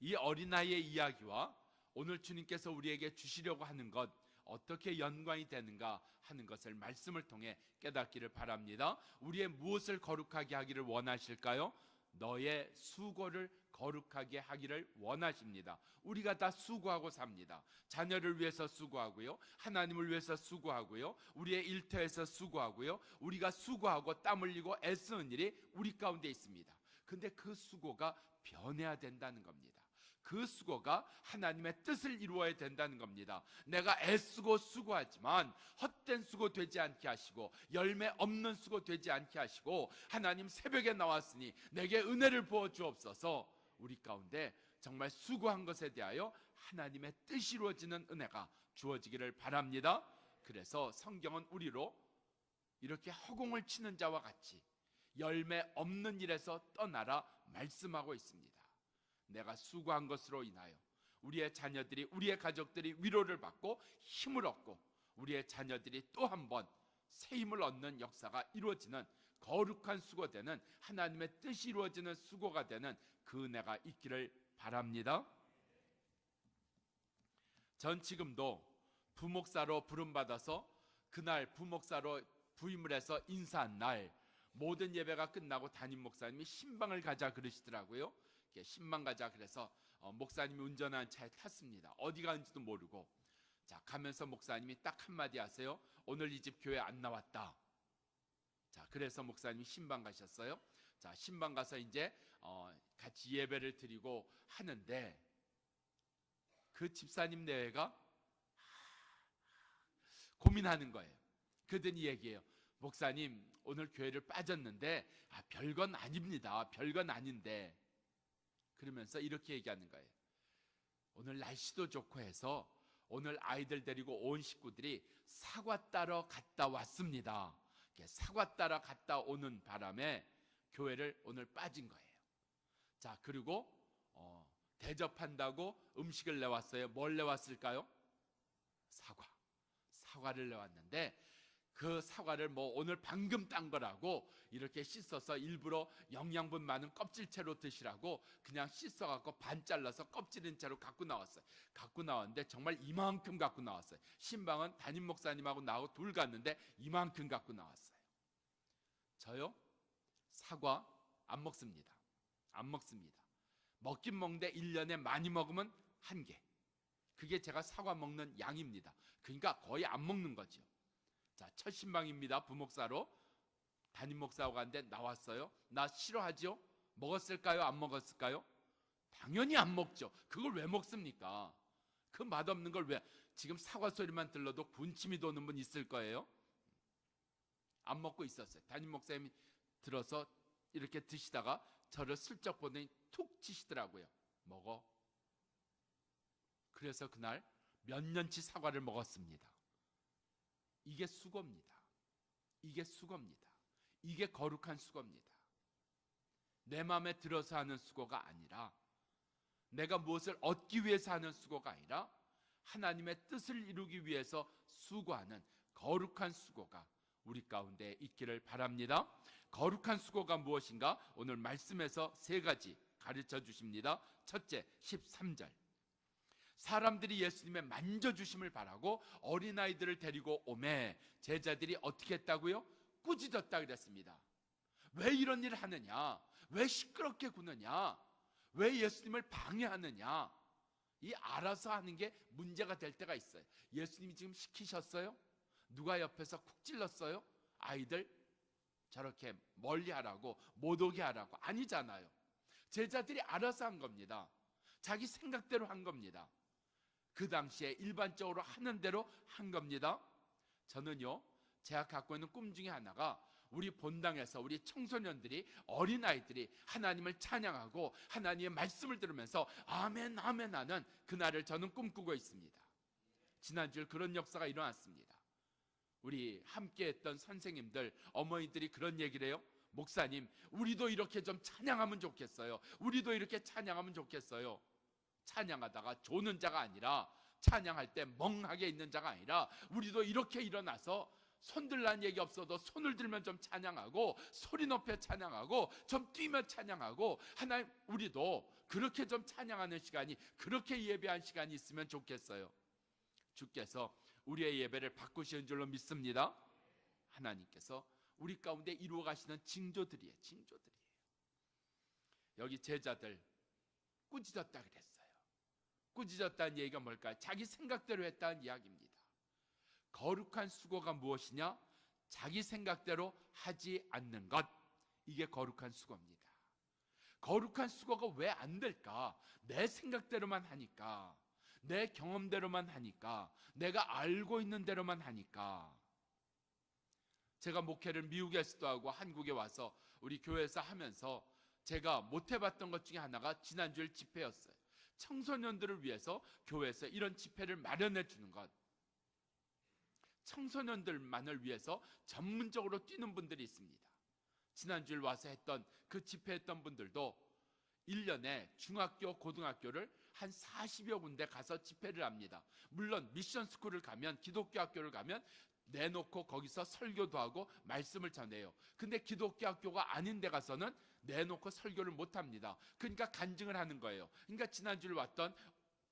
이 어린아이의 이야기와 오늘 주님께서 우리에게 주시려고 하는 것 어떻게 연관이 되는가 하는 것을 말씀을 통해 깨닫기를 바랍니다. 우리의 무엇을 거룩하게 하기를 원하실까요? 너의 수고를 거룩하게 하기를 원하십니다. 우리가 다 수고하고 삽니다. 자녀를 위해서 수고하고요. 하나님을 위해서 수고하고요. 우리의 일터에서 수고하고요. 우리가 수고하고 땀 흘리고 애쓰는 일이 우리 가운데 있습니다. 근데 그 수고가 변해야 된다는 겁니다. 그 수고가 하나님의 뜻을 이루어야 된다는 겁니다. 내가 애쓰고 수고하지만 헛된 수고 되지 않게 하시고 열매 없는 수고 되지 않게 하시고 하나님 새벽에 나왔으니 내게 은혜를 부어 주옵소서. 우리 가운데 정말 수고한 것에 대하여 하나님의 뜻이 이루어지는 은혜가 주어지기를 바랍니다. 그래서 성경은 우리로 이렇게 허공을 치는 자와 같이 열매 없는 일에서 떠나라 말씀하고 있습니다. 내가 수고한 것으로 인하여 우리의 자녀들이 우리의 가족들이 위로를 받고 힘을 얻고 우리의 자녀들이 또 한 번 새 힘을 얻는 역사가 이루어지는 거룩한 수고되는 하나님의 뜻이 이루어지는 수고가 되는 그 은혜가 있기를 바랍니다. 전 지금도 부목사로 부름 받아서 그날 부목사로 부임을 해서 인사한 날 모든 예배가 끝나고 담임 목사님이 신방을 가자 그러시더라고요. 이렇게 신방 가자 그래서 어, 목사님이 운전하는 차에 탔습니다. 어디 가는지도 모르고 자 가면서 목사님이 딱 한마디 하세요. 오늘 이 집 교회 안 나왔다. 자 그래서 목사님이 신방 가셨어요. 자 신방 가서 이제 어, 같이 예배를 드리고 하는데 그 집사님 내외가 고민하는 거예요. 그러더니 얘기해요. 목사님 오늘 교회를 빠졌는데 아, 별건 아닙니다. 별건 아닌데 그러면서 이렇게 얘기하는 거예요. 오늘 날씨도 좋고 해서 오늘 아이들 데리고 온 식구들이 사과 따러 갔다 왔습니다. 사과 따러 갔다 오는 바람에 교회를 오늘 빠진 거예요. 자 그리고 어, 대접한다고 음식을 내왔어요. 뭘 내왔을까요? 사과. 사과를 내왔는데 그 사과를 뭐 오늘 방금 딴 거라고 이렇게 씻어서 일부러 영양분 많은 껍질채로 드시라고 그냥 씻어갖고 반 잘라서 껍질인 채로 갖고 나왔어요. 갖고 나왔는데 정말 이만큼 갖고 나왔어요. 신방은 담임 목사님하고 나하고 둘 갔는데 이만큼 갖고 나왔어요. 저요? 사과 안 먹습니다. 안 먹습니다. 먹긴 먹는데 1년에 많이 먹으면 한 개. 그게 제가 사과 먹는 양입니다. 그러니까 거의 안 먹는 거죠. 자, 첫 신방입니다. 부목사로 담임 목사하고 갔는데 나왔어요. 나 싫어하죠? 먹었을까요? 안 먹었을까요? 당연히 안 먹죠. 그걸 왜 먹습니까? 그 맛없는 걸 왜? 지금 사과 소리만 들러도 군침이 도는 분 있을 거예요. 안 먹고 있었어요. 담임 목사님이 들어서 이렇게 드시다가 저를 슬쩍 보더니 툭 치시더라고요. 먹어. 그래서 그날 몇 년치 사과를 먹었습니다. 이게 수고입니다. 이게 수고입니다. 이게 거룩한 수고입니다. 내 마음에 들어서 하는 수고가 아니라 내가 무엇을 얻기 위해서 하는 수고가 아니라 하나님의 뜻을 이루기 위해서 수고하는 거룩한 수고가 우리 가운데 있기를 바랍니다. 거룩한 수고가 무엇인가? 오늘 말씀에서 세 가지 가르쳐 주십니다. 첫째, 13절. 사람들이 예수님의 만져주심을 바라고 어린아이들을 데리고 오매 제자들이 어떻게 했다고요? 꾸짖었다 그랬습니다. 왜 이런 일을 하느냐? 왜 시끄럽게 구느냐? 왜 예수님을 방해하느냐? 이 알아서 하는 게 문제가 될 때가 있어요. 예수님이 지금 시키셨어요? 누가 옆에서 쿡 찔렀어요? 아이들 저렇게 멀리 하라고 못 오게 하라고 아니잖아요. 제자들이 알아서 한 겁니다. 자기 생각대로 한 겁니다. 그 당시에 일반적으로 하는 대로 한 겁니다. 저는요, 제가 갖고 있는 꿈 중에 하나가 우리 본당에서 우리 청소년들이 어린아이들이 하나님을 찬양하고 하나님의 말씀을 들으면서 아멘 아멘 하는 그날을 저는 꿈꾸고 있습니다. 지난주에 그런 역사가 일어났습니다. 우리 함께 했던 선생님들, 어머니들이 그런 얘기를 해요. 목사님, 우리도 이렇게 좀 찬양하면 좋겠어요. 우리도 이렇게 찬양하면 좋겠어요. 찬양하다가 조는 자가 아니라 찬양할 때 멍하게 있는 자가 아니라 우리도 이렇게 일어나서 손들란 얘기 없어도 손을 들면 좀 찬양하고 소리 높여 찬양하고 좀 뛰며 찬양하고 하나님 우리도 그렇게 좀 찬양하는 시간이 그렇게 예배한 시간이 있으면 좋겠어요. 주께서 우리의 예배를 바꾸시는 줄로 믿습니다. 하나님께서 우리 가운데 이루어 가시는 징조들이에요. 징조들이에요. 여기 제자들 꾸짖었다 그랬어요. 꾸짖었다는 얘기가 뭘까요? 자기 생각대로 했다는 이야기입니다. 거룩한 수고가 무엇이냐? 자기 생각대로 하지 않는 것. 이게 거룩한 수고입니다. 거룩한 수고가 왜 안 될까? 내 생각대로만 하니까, 내 경험대로만 하니까, 내가 알고 있는 대로만 하니까. 제가 목회를 미국에서도 하고 한국에 와서 우리 교회에서 하면서 제가 못 해봤던 것 중에 하나가 지난주일 집회였어요. 청소년들을 위해서 교회에서 이런 집회를 마련해 주는 것. 청소년들만을 위해서 전문적으로 뛰는 분들이 있습니다. 지난주일 와서 했던 그 집회했던 분들도 1년에 중학교, 고등학교를 한 40여 군데 가서 집회를 합니다. 물론 미션 스쿨을 가면 기독교 학교를 가면 내놓고 거기서 설교도 하고 말씀을 전해요. 근데 기독교 학교가 아닌 데 가서는 내놓고 설교를 못 합니다. 그러니까 간증을 하는 거예요. 그러니까 지난주에 왔던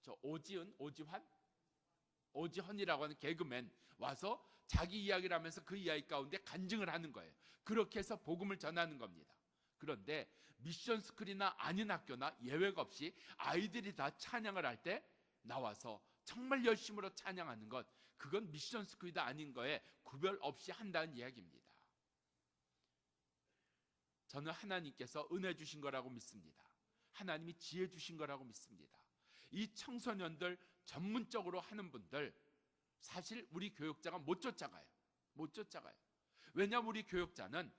저 오지은, 오지환, 오지헌이라고 하는 개그맨 와서 자기 이야기를 하면서 그 이야기 가운데 간증을 하는 거예요. 그렇게 해서 복음을 전하는 겁니다. 그런데 미션 스쿨이나 아닌 학교나 예외가 없이 아이들이 다 찬양을 할 때 나와서 정말 열심으로 찬양하는 것 그건 미션 스쿨이다 아닌 거에 구별 없이 한다는 이야기입니다. 저는 하나님께서 은혜 주신 거라고 믿습니다. 하나님이 지혜 주신 거라고 믿습니다. 이 청소년들 전문적으로 하는 분들 사실 우리 교육자가 못 쫓아가요. 못 쫓아가요. 왜냐하면 우리 교육자는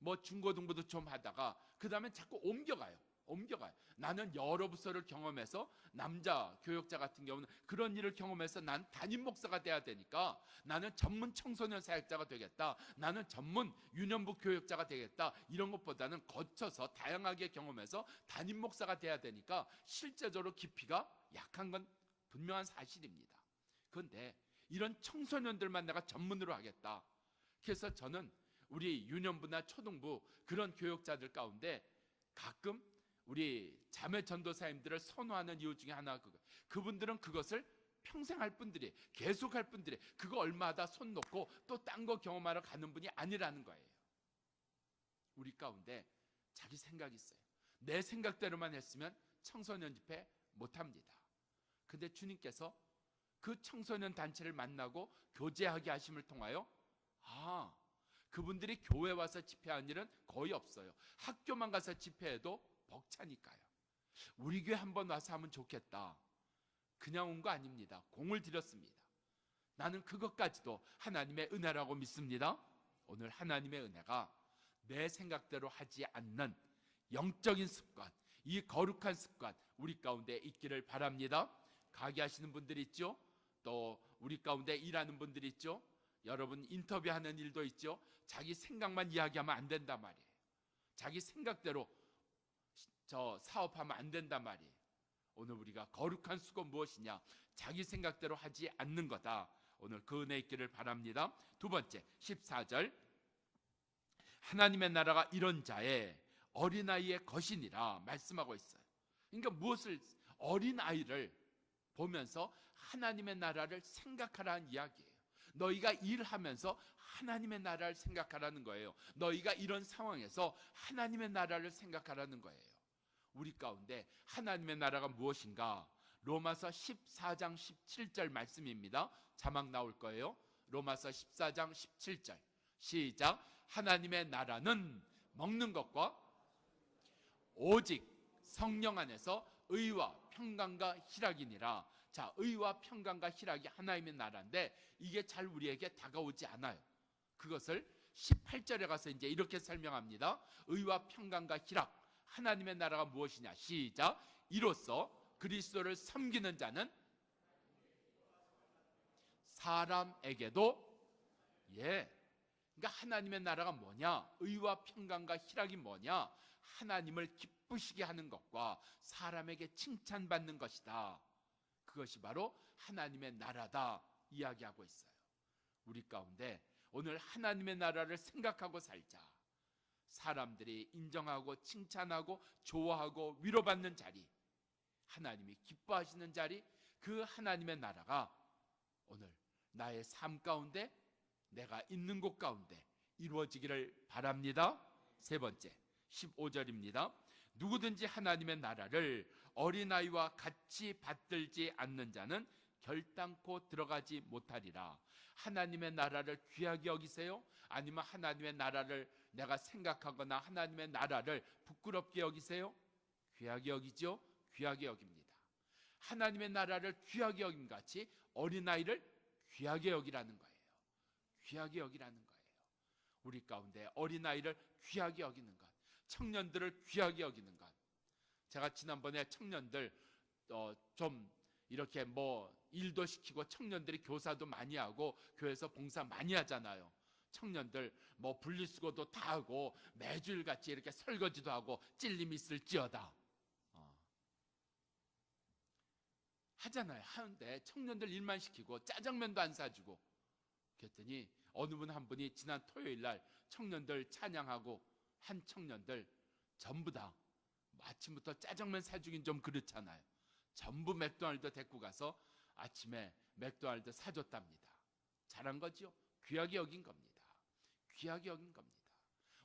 뭐 중고등부도 좀 하다가 그 다음에 자꾸 옮겨가요. 옮겨가요. 나는 여러 부서를 경험해서 남자 교육자 같은 경우는 그런 일을 경험해서 난 담임 목사가 돼야 되니까 나는 전문 청소년 사역자가 되겠다. 나는 전문 유년부 교육자가 되겠다. 이런 것보다는 거쳐서 다양하게 경험해서 담임 목사가 돼야 되니까 실제적으로 깊이가 약한 건 분명한 사실입니다. 그런데 이런 청소년들만 내가 전문으로 하겠다. 그래서 저는 우리 유년부나 초등부 그런 교육자들 가운데 가끔 우리 자매 전도사님들을 선호하는 이유 중에 하나가 그거. 그분들은 그것을 평생 할 분들이 계속 할 분들이 그거 얼마다 손 놓고 또 딴 거 경험하러 가는 분이 아니라는 거예요. 우리 가운데 자기 생각이 있어요. 내 생각대로만 했으면 청소년 집회 못 합니다. 근데 주님께서 그 청소년 단체를 만나고 교제하게 하심을 통하여 아, 그분들이 교회 와서 집회한 일은 거의 없어요. 학교만 가서 집회해도 벅차니까요. 우리 교회 한번 와서 하면 좋겠다. 그냥 온 거 아닙니다. 공을 들였습니다. 나는 그것까지도 하나님의 은혜라고 믿습니다. 오늘 하나님의 은혜가 내 생각대로 하지 않는 영적인 습관, 이 거룩한 습관 우리 가운데 있기를 바랍니다. 가게 하시는 분들 있죠? 또 우리 가운데 일하는 분들 있죠? 여러분 인터뷰하는 일도 있죠? 자기 생각만 이야기하면 안 된단 말이에요. 자기 생각대로 저 사업하면 안 된단 말이에요. 오늘 우리가 거룩한 수고 무엇이냐? 자기 생각대로 하지 않는 거다. 오늘 그 은혜 있기를 바랍니다. 두 번째, 14절. 하나님의 나라가 이런 자의 어린아이의 것이니라 말씀하고 있어요. 그러니까 무엇을 어린아이를 보면서 하나님의 나라를 생각하라는 이야기예요. 너희가 일하면서 하나님의 나라를 생각하라는 거예요. 너희가 이런 상황에서 하나님의 나라를 생각하라는 거예요. 우리 가운데 하나님의 나라가 무엇인가? 로마서 14장 17절 말씀입니다. 자막 나올 거예요. 로마서 14장 17절. 시작. 하나님의 나라는 먹는 것과 오직 성령 안에서 의와 평강과 희락이니라. 자, 의와 평강과 희락이 하나님의 나라인데 이게 잘 우리에게 다가오지 않아요. 그것을 18절에 가서 이제 이렇게 설명합니다. 의와 평강과 희락. 하나님의 나라가 무엇이냐? 시작. 이로써 그리스도를 섬기는 자는 사람에게도 예. 그러니까 하나님의 나라가 뭐냐? 의와 평강과 희락이 뭐냐? 하나님을 기쁘시게 하는 것과 사람에게 칭찬받는 것이다. 그것이 바로 하나님의 나라다 이야기하고 있어요. 우리 가운데 오늘 하나님의 나라를 생각하고 살자. 사람들이 인정하고 칭찬하고 좋아하고 위로받는 자리, 하나님이 기뻐하시는 자리, 그 하나님의 나라가 오늘 나의 삶 가운데 내가 있는 곳 가운데 이루어지기를 바랍니다. 세 번째, 15절입니다. 누구든지 하나님의 나라를 어린아이와 같이 받들지 않는 자는 결단코 들어가지 못하리라. 하나님의 나라를 귀하게 여기세요? 아니면 하나님의 나라를 내가 생각하거나 하나님의 나라를 부끄럽게 여기세요? 귀하게 여기죠? 귀하게 여깁니다. 하나님의 나라를 귀하게 여김 같이 어린아이를 귀하게 여기라는 거예요. 귀하게 여기라는 거예요. 우리 가운데 어린아이를 귀하게 여기는 것, 청년들을 귀하게 여기는 것. 제가 지난번에 청년들 어, 좀 이렇게 뭐 일도 시키고 청년들이 교사도 많이 하고 교회에서 봉사 많이 하잖아요. 청년들 뭐 분리수거도 다 하고 매주일 같이 이렇게 설거지도 하고 찔림 있을지어다. 어. 하잖아요. 하는데 청년들 일만 시키고 짜장면도 안 사주고 그랬더니 어느 분 한 분이 지난 토요일 날 청년들 찬양하고 한 청년들 전부 다 아침부터 짜장면 사주긴 좀 그렇잖아요. 전부 맥도날드 데리고 가서 아침에 맥도날드 사줬답니다. 잘한 거죠? 귀하게 여긴 겁니다. 귀하게 여긴 겁니다.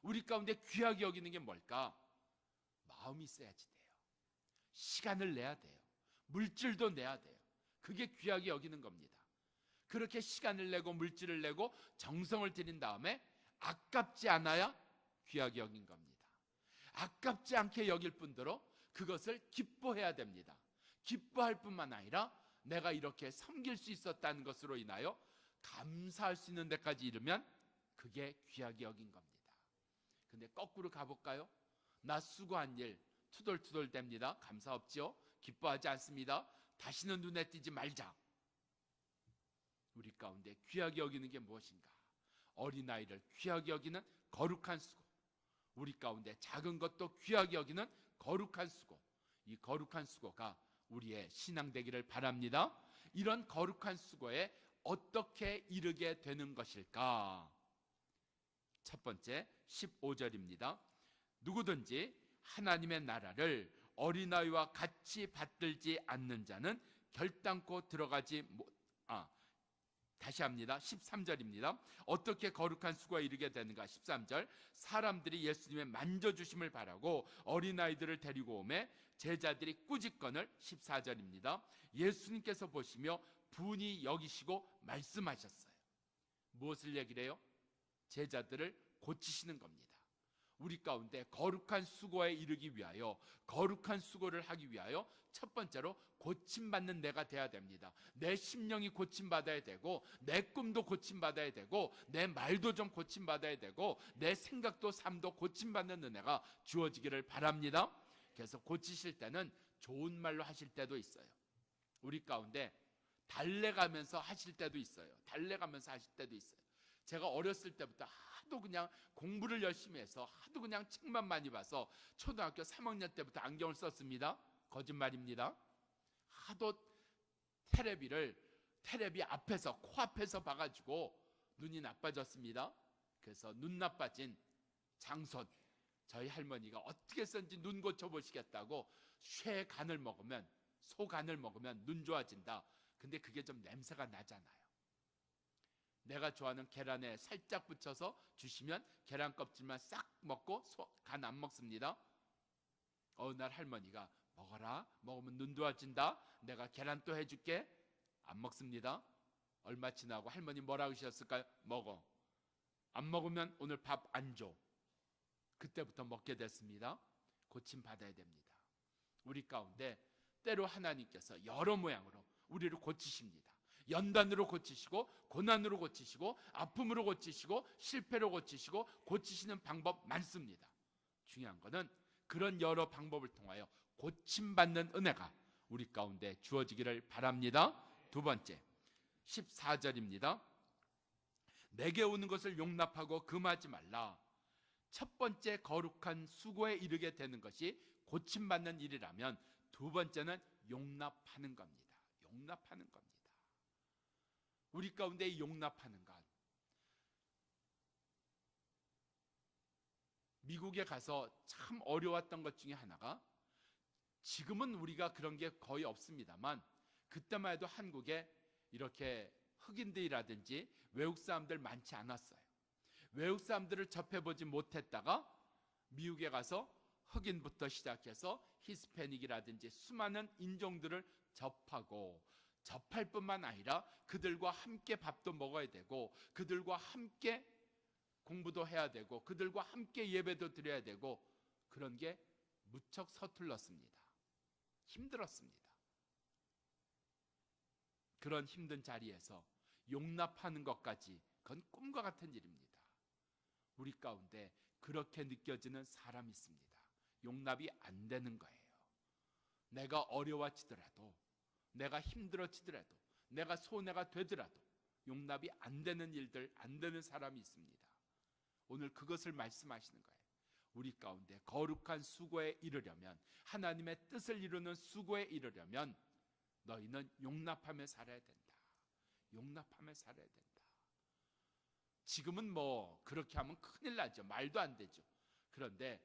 우리 가운데 귀하게 여기는 게 뭘까? 마음이 있어야지 돼요. 시간을 내야 돼요. 물질도 내야 돼요. 그게 귀하게 여기는 겁니다. 그렇게 시간을 내고 물질을 내고 정성을 들인 다음에 아깝지 않아야 귀하게 여긴 겁니다. 아깝지 않게 여길 뿐더러 그것을 기뻐해야 됩니다. 기뻐할 뿐만 아니라 내가 이렇게 섬길 수 있었다는 것으로 인하여 감사할 수 있는 데까지 이르면 그게 귀하게 여긴 겁니다. 근데 거꾸로 가볼까요? 나 수고한 일 투덜투덜 됩니다. 감사 없죠? 기뻐하지 않습니다. 다시는 눈에 띄지 말자. 우리 가운데 귀하게 여기는 게 무엇인가? 어린아이를 귀하게 여기는 거룩한 수고. 우리 가운데 작은 것도 귀하게 여기는 거룩한 수고. 이 거룩한 수고가 우리의 신앙 되기를 바랍니다. 이런 거룩한 수고에 어떻게 이르게 되는 것일까? 첫 번째 15절입니다. 누구든지 하나님의 나라를 어린아이와 같이 받들지 않는 자는 결단코 들어가지 못, 아, 다시 합니다. 13절입니다. 어떻게 거룩한 수고에 이르게 되는가? 13절. 사람들이 예수님의 만져주심을 바라고 어린아이들을 데리고 오매 제자들이 꾸짖건을 14절입니다. 예수님께서 보시며 분이 여기시고 말씀하셨어요. 무엇을 얘기를 해요? 제자들을 고치시는 겁니다. 우리 가운데 거룩한 수고에 이르기 위하여 거룩한 수고를 하기 위하여 첫 번째로 고침받는 내가 돼야 됩니다. 내 심령이 고침받아야 되고 내 꿈도 고침받아야 되고 내 말도 좀 고침받아야 되고 내 생각도 삶도 고침받는 은혜가 주어지기를 바랍니다. 그래서 고치실 때는 좋은 말로 하실 때도 있어요. 우리 가운데 달래가면서 하실 때도 있어요. 달래가면서 하실 때도 있어요. 제가 어렸을 때부터 하도 그냥 공부를 열심히 해서 하도 그냥 책만 많이 봐서 초등학교 3학년 때부터 안경을 썼습니다. 거짓말입니다. 하도 테레비를 테레비 앞에서 코앞에서 봐가지고 눈이 나빠졌습니다. 그래서 눈 나빠진 장손 저희 할머니가 어떻게 썼는지 눈 고쳐 보시겠다고 쇠 간을 먹으면 소 간을 먹으면 눈 좋아진다. 근데 그게 좀 냄새가 나잖아요. 내가 좋아하는 계란에 살짝 붙여서 주시면 계란 껍질만 싹 먹고 간 안 먹습니다. 어느 날 할머니가 먹어라. 먹으면 눈 좋아진다. 내가 계란 또 해줄게. 안 먹습니다. 얼마 지나고 할머니 뭐라 그러셨을까요? 먹어. 안 먹으면 오늘 밥 안 줘. 그때부터 먹게 됐습니다. 고침 받아야 됩니다. 우리 가운데 때로 하나님께서 여러 모양으로 우리를 고치십니다. 연단으로 고치시고 고난으로 고치시고 아픔으로 고치시고 실패로 고치시고 고치시는 방법 많습니다. 중요한 것은 그런 여러 방법을 통하여 고침받는 은혜가 우리 가운데 주어지기를 바랍니다. 두 번째 14절입니다. 내게 오는 것을 용납하고 금하지 말라. 첫 번째 거룩한 수고에 이르게 되는 것이 고침받는 일이라면 두 번째는 용납하는 겁니다. 용납하는 겁니다. 우리 가운데 용납하는 것. 미국에 가서 참 어려웠던 것 중에 하나가 지금은 우리가 그런 게 거의 없습니다만 그때만 해도 한국에 이렇게 흑인들이라든지 외국 사람들 많지 않았어요. 외국 사람들을 접해보지 못했다가 미국에 가서 흑인부터 시작해서 히스패닉이라든지 수많은 인종들을 접하고 접할 뿐만 아니라 그들과 함께 밥도 먹어야 되고 그들과 함께 공부도 해야 되고 그들과 함께 예배도 드려야 되고 그런 게 무척 서툴렀습니다. 힘들었습니다. 그런 힘든 자리에서 용납하는 것까지 그건 꿈과 같은 일입니다. 우리 가운데 그렇게 느껴지는 사람이 있습니다. 용납이 안 되는 거예요. 내가 어려워지더라도, 내가 힘들어지더라도, 내가 손해가 되더라도 용납이 안 되는 일들, 안 되는 사람이 있습니다. 오늘 그것을 말씀하시는 거예요. 우리 가운데 거룩한 수고에 이르려면 하나님의 뜻을 이루는 수고에 이르려면 너희는 용납하며 살아야 된다. 용납하며 살아야 된다. 지금은 뭐 그렇게 하면 큰일 나죠. 말도 안 되죠. 그런데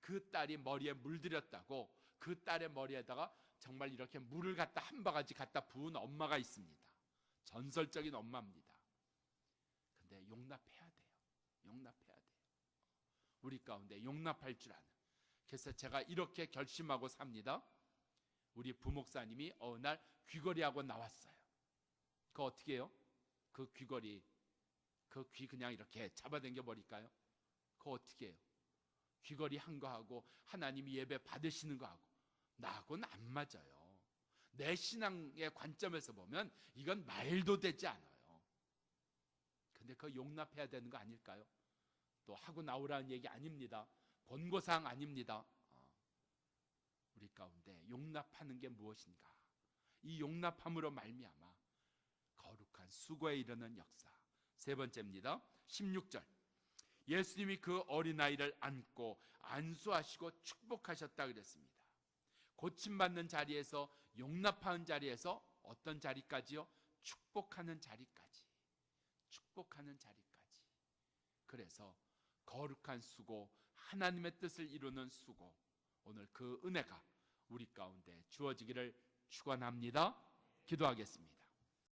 그 딸이 머리에 물들였다고 그 딸의 머리에다가 정말 이렇게 물을 갖다 한 바가지 갖다 부은 엄마가 있습니다. 전설적인 엄마입니다. 근데 용납해야 돼요. 용납해야 돼요. 우리 가운데 용납할 줄 아는. 그래서 제가 이렇게 결심하고 삽니다. 우리 부목사님이 어느 날 귀걸이하고 나왔어요. 그 어떻게 해요? 그 귀걸이 그 귀 그냥 이렇게 잡아당겨 버릴까요? 그 어떻게 해요? 귀걸이 한 거하고 하나님이 예배 받으시는 거하고 나하고는 안 맞아요. 내 신앙의 관점에서 보면 이건 말도 되지 않아요. 근데 그거 용납해야 되는 거 아닐까요? 또 하고 나오라는 얘기 아닙니다. 권고사항 아닙니다. 어. 우리 가운데 용납하는 게 무엇인가? 이 용납함으로 말미암아 거룩한 수고에 이르는 역사. 세 번째입니다. 16절. 예수님이 그 어린아이를 안고 안수하시고 축복하셨다 그랬습니다. 고침받는 자리에서 용납하는 자리에서 어떤 자리까지요? 축복하는 자리까지. 축복하는 자리까지. 그래서 거룩한 수고, 하나님의 뜻을 이루는 수고, 오늘 그 은혜가 우리 가운데 주어지기를 축원합니다. 기도하겠습니다.